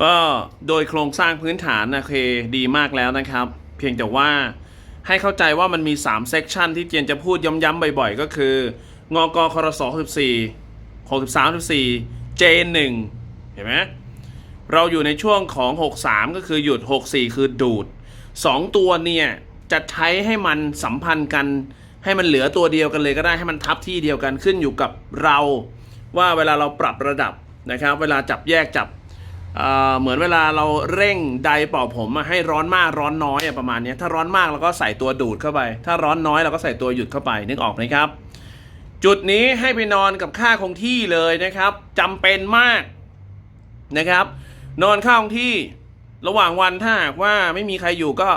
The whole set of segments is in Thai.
ก็โดยโครงสร้างพื้นฐานนะเคดีมากแล้วนะครับ เพียงแต่ว่าให้เข้าใจว่ามันมี3เซกชันที่เจียนจะพูดย้ำๆบ่อยๆ ก็คืองกครส64 63 64 J1 เห็นไหมเราอยู่ในช่วงของ 63 ก็คือหยุด 64 คือดูด 2 ตัวเนี่ย จะใช้ให้มันสัมพันธ์กัน ให้มันเหลือตัวเดียวกันเลยก็ได้ให้มันทับที่เดียวกันขึ้นอยู่กับเรา ว่าเวลาเราปรับระดับนะครับ เวลาจับแยกจับ เหมือนเวลาเราเร่งไดร์เป่าผมให้ร้อนมากร้อนน้อยประมาณนี้ถ้าร้อนมากเราก็ใส่ตัวดูดเข้าไป ถ้าร้อนน้อยเราก็ใส่ตัวหยุดเข้าไปนึกออกไหมครับ จุดนี้ให้ไปนอนกับค่าคงที่เลยนะครับจำเป็นมากนะครับ นอนค่าคงที่ระหว่างวันถ้าหากว่าไม่มีใครอยู่ก็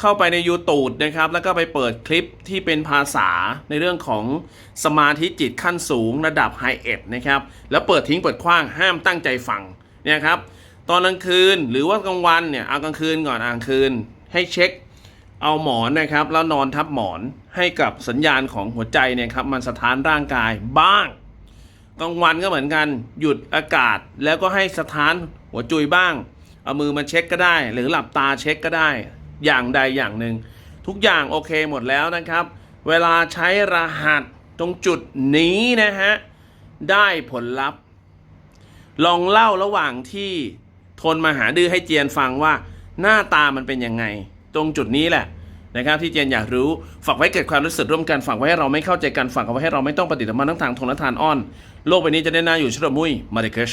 เข้าไปใน YouTube นะครับ แล้วก็ไปเปิดคลิปที่เป็นภาษาในเรื่องของสมาธิจิตขั้นสูงระดับไฮเอ็ดนะครับ แล้วเปิดทิ้งเปิดขว้างห้ามตั้งใจฟัง เนี่ยครับตอนกลางคืนหรือว่ากลางวันเนี่ยเอากลางคืนก่อนอ่างคืน ให้เช็คเอาหมอนนะครับแล้วนอนทับหมอนให้กับสัญญาณของหัวใจเนี่ยครับมันสถานร่างกายบ้างกลางวันก็เหมือนกันหยุดอากาศแล้วก็ให้สถานหัวจุยบ้าง เอามือมาเช็คก็ได้ หรือหลับตาเช็คก็ได้ อย่างใดอย่างหนึ่ง ทุกอย่างโอเคหมดแล้วนะครับ เวลาใช้รหัสตรงจุดนี้นะฮะได้ผลลัพธ์ ลองเล่าระหว่างที่ทนมาหาดื้อให้เจียนฟังว่าหน้าตามันเป็นยังไง ตรงจุดนี้แหละนะครับที่เจียนอยากรู้ฝากไว้เกิดความรู้สึกร่วมกันฝากไว้ให้เราไม่เข้าใจกันฝากเอาไว้ให้เราไม่ต้องปฏิบัมพันธ์ทั้งทางทงและทานอ้อน โลกใบนี้จะได้น่าอยู่ชรมุยมาริเคช